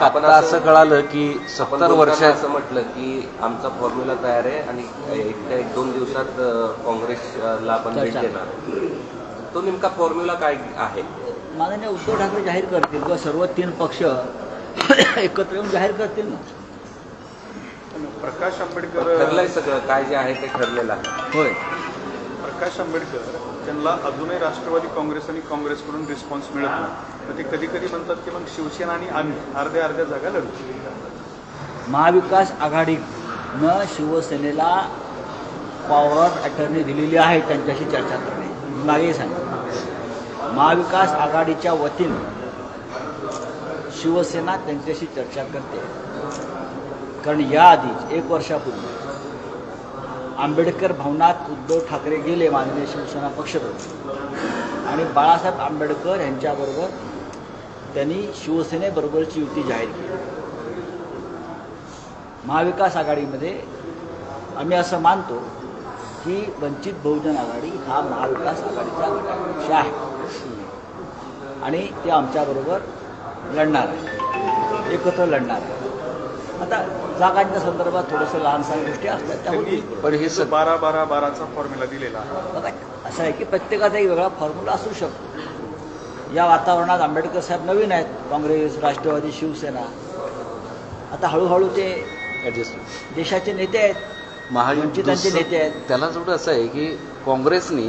आता असं कळालं की आपण सत्तर वर्षात असं म्हटलं की आमचा फॉर्म्युला तयार आहे आणि एक एक दोन दिवसात काँग्रेसला आपण भेट. देणार. तो नेमका फॉर्म्युला काय आहे? माननीय उद्धव ठाकरे जाहीर करतील किंवा सर्व तीन पक्ष एकत्र येऊन जाहीर करतील ना? प्रकाश आंबेडकर ठरलंय सगळं. काय जे आहे ते ठरलेलं आहे. होय. प्रकाश आंबेडकर त्यांना अजूनही राष्ट्रवादी काँग्रेस आणि काँग्रेसकडून रिस्पॉन्स मिळत नाही. तर ते कधी कधी म्हणतात की मग शिवसेना आणि आम्ही अर्ध्या अर्ध्या जागा लढू. महाविकास आघाडीनं शिवसेनेला पॉवर ऑफ अटर्नी दिलेली आहे त्यांच्याशी चर्चा करणे. मागे सांगितलं महाविकास आघाडीच्या वतीनं शिवसेना त्यांच्याशी चर्चा करते. कारण याआधीच एक वर्षापूर्वी आंबेडकर भवनात उद्धव ठाकरे गेले माननीय शिवसेना पक्षप्रमुख. आणि बाळासाहेब आंबेडकर यांच्याबरोबर त्यांनी शिवसेनेबरोबरची युती जाहीर केली. महाविकास आघाडीमध्ये आम्ही असं मानतो की वंचित बहुजन आघाडी हा महाविकास आघाडीचा घटक आहे. आणि ते आमच्याबरोबर लढणार आहे. एकत्र लढणार आहे. आता जागांच्या संदर्भात थोडंसं लहान सहान गोष्टी असतात त्या त्यांनी होतील. पण हे बारा बारा बाराचा फॉर्म्युला दिलेला आहे. बघा असं आहे की प्रत्येकाचा एक वेगळा फॉर्म्युला असू शकतो. या वातावरणात आंबेडकर साहेब नवीन आहेत काँग्रेस राष्ट्रवादी शिवसेना. आता हळूहळू ते देशाचे नेते आहेत महायुद्ध वंचितांचे नेते आहेत. त्याला जोडं असं आहे की काँग्रेसनी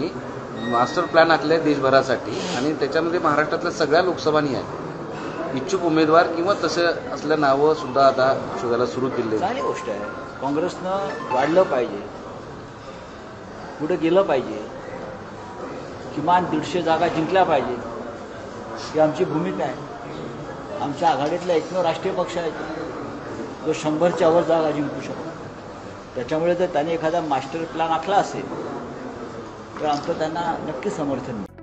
मास्टर प्लॅन आखले देशभरासाठी आणि त्याच्यामध्ये महाराष्ट्रातल्या सगळ्या लोकसभानी आहेत. इच्छुक उमेदवार किंवा तसं असल्या नावं सुद्धा आता शोधायला सुरू केले चांगली गोष्ट आहे. काँग्रेसनं वाढलं पाहिजे. पुढे गेलं पाहिजे. किमान दीडशे जागा जिंकल्या पाहिजे. ही आमची भूमिका आहे. आमच्या आघाडीतला एकमेव राष्ट्रीय पक्ष आहे तो शंभरच्या वर जागा जिंकू शकतो. त्याच्यामुळे जर त्याने एखादा मास्टर प्लॅन आखला असेल तर आमचं त्यांना नक्की समर्थन मिळेल.